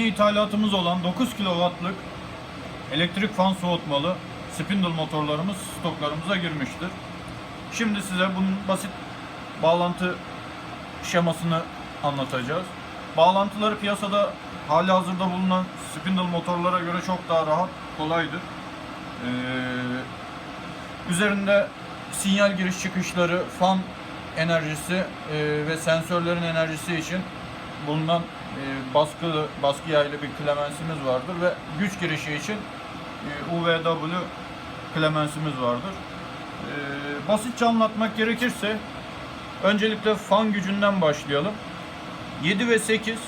yeni ithalatımız olan 9 kW'lık elektrik fan soğutmalı spindle motorlarımız stoklarımıza girmiştir. Şimdi size bunun basit bağlantı şemasını anlatacağız. Bağlantıları piyasada hali hazırda bulunan spindle motorlara göre çok daha rahat, kolaydır. Ee, üzerinde sinyal giriş çıkışları, fan enerjisi e, ve sensörlerin enerjisi için bulunan e, baskılı, baskı yaylı bir klemensimiz vardır ve güç girişi için e, UVW klemensimiz vardır. E, basitçe anlatmak gerekirse öncelikle fan gücünden başlayalım. 7 ve 8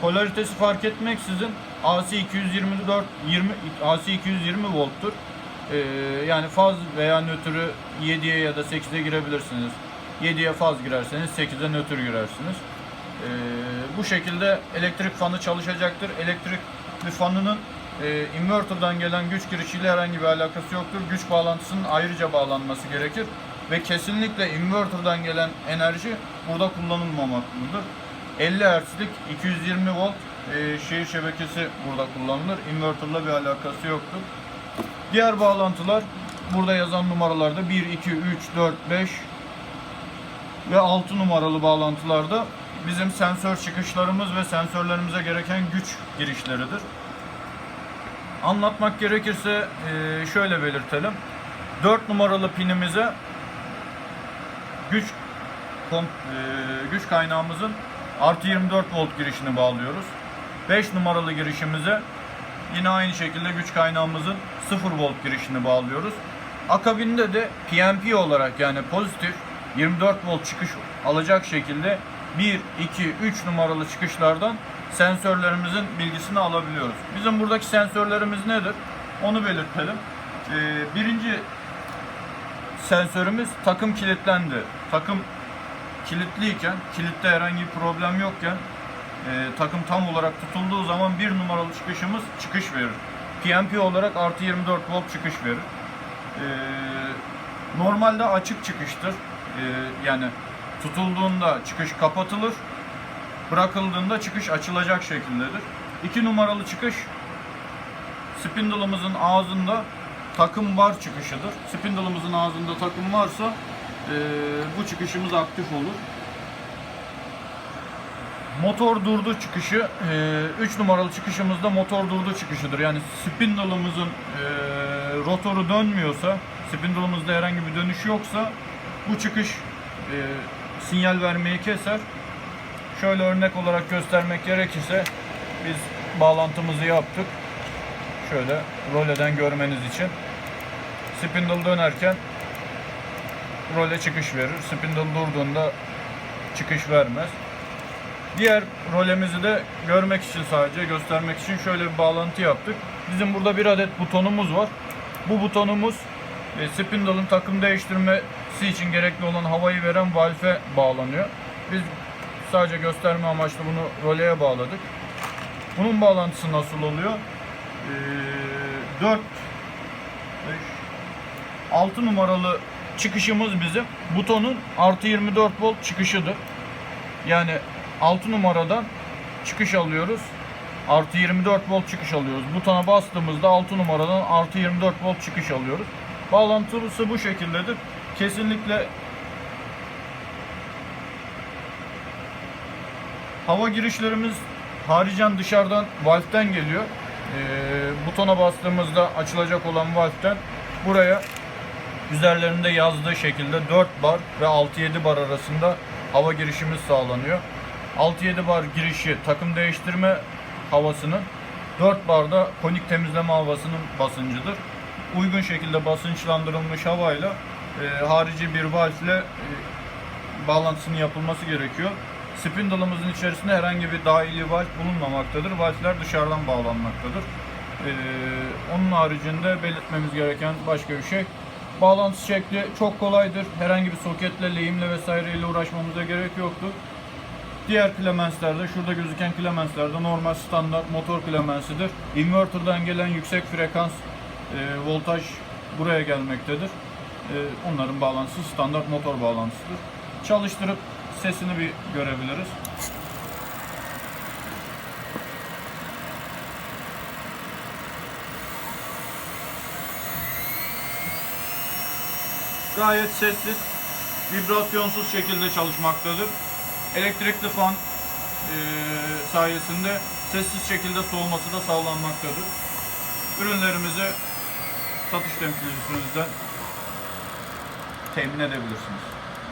polaritesi fark etmeksizin AC 224 20 AC 220 volttur. Ee, yani faz veya nötrü 7'ye ya da 8'e girebilirsiniz. 7'ye faz girerseniz 8'e nötr girersiniz. Ee, bu şekilde elektrik fanı çalışacaktır. Elektrik fanının e, inverter'dan gelen güç girişiyle herhangi bir alakası yoktur. Güç bağlantısının ayrıca bağlanması gerekir ve kesinlikle inverter'dan gelen enerji burada kullanılmamaktadır. 50 Hz'lik 220 volt e, şehir şebekesi burada kullanılır. Inverter'la bir alakası yoktur. Diğer bağlantılar burada yazan numaralarda 1, 2, 3, 4, 5 ve 6 numaralı bağlantılarda bizim sensör çıkışlarımız ve sensörlerimize gereken güç girişleridir. Anlatmak gerekirse e, şöyle belirtelim. 4 numaralı pinimize güç e, güç kaynağımızın artı 24 volt girişini bağlıyoruz. 5 numaralı girişimize yine aynı şekilde güç kaynağımızın 0 volt girişini bağlıyoruz. Akabinde de PNP olarak yani pozitif 24 volt çıkış alacak şekilde 1, 2, 3 numaralı çıkışlardan sensörlerimizin bilgisini alabiliyoruz. Bizim buradaki sensörlerimiz nedir? Onu belirtelim. Ee, birinci sensörümüz takım kilitlendi. Takım kilitliyken, kilitte herhangi bir problem yokken e, takım tam olarak tutulduğu zaman bir numaralı çıkışımız çıkış verir. PNP olarak artı 24 volt çıkış verir. E, normalde açık çıkıştır. E, yani tutulduğunda çıkış kapatılır. Bırakıldığında çıkış açılacak şekildedir. 2 numaralı çıkış spindle'ımızın ağzında takım var çıkışıdır. Spindle'ımızın ağzında takım varsa e, bu çıkışımız aktif olur. Motor durdu çıkışı 3 numaralı çıkışımızda motor durdu çıkışıdır. Yani spindle'ımızın e, rotoru dönmüyorsa, spindle'ımızda herhangi bir dönüş yoksa bu çıkış e, sinyal vermeyi keser. Şöyle örnek olarak göstermek gerekirse biz bağlantımızı yaptık. Şöyle roleden görmeniz için. Spindle dönerken role çıkış verir. Spindle durduğunda çıkış vermez. Diğer rolemizi de görmek için sadece göstermek için şöyle bir bağlantı yaptık. Bizim burada bir adet butonumuz var. Bu butonumuz e, spindle'ın takım değiştirmesi için gerekli olan havayı veren valve bağlanıyor. Biz sadece gösterme amaçlı bunu roleye bağladık. Bunun bağlantısı nasıl oluyor? Ee, 4 5 6 numaralı çıkışımız bizim butonun artı 24 volt çıkışıdır. Yani 6 numaradan çıkış alıyoruz. Artı 24 volt çıkış alıyoruz. Butona bastığımızda 6 numaradan artı 24 volt çıkış alıyoruz. Bağlantısı bu şekildedir. Kesinlikle hava girişlerimiz haricen dışarıdan valften geliyor. Ee, butona bastığımızda açılacak olan valften buraya üzerlerinde yazdığı şekilde 4 bar ve 6-7 bar arasında hava girişimiz sağlanıyor. 6-7 bar girişi takım değiştirme havasının 4 barda konik temizleme havasının basıncıdır. Uygun şekilde basınçlandırılmış havayla e, harici bir valf ile e, bağlantısının yapılması gerekiyor. Spindle'ımızın içerisinde herhangi bir dahili valf bulunmamaktadır. Valfler dışarıdan bağlanmaktadır. Ee, onun haricinde belirtmemiz gereken başka bir şey. Bağlantı şekli çok kolaydır. Herhangi bir soketle, lehimle vesaireyle uğraşmamıza gerek yoktur. Diğer klemenslerde, şurada gözüken klemenslerde normal standart motor klemensidir. Inverter'dan gelen yüksek frekans e, voltaj buraya gelmektedir. E, onların bağlantısı standart motor bağlantısıdır. Çalıştırıp sesini bir görebiliriz. Gayet sessiz, vibrasyonsuz şekilde çalışmaktadır. Elektrikli fan e, sayesinde sessiz şekilde soğuması da sağlanmaktadır. Ürünlerimizi satış temsilcisinizden temin edebilirsiniz.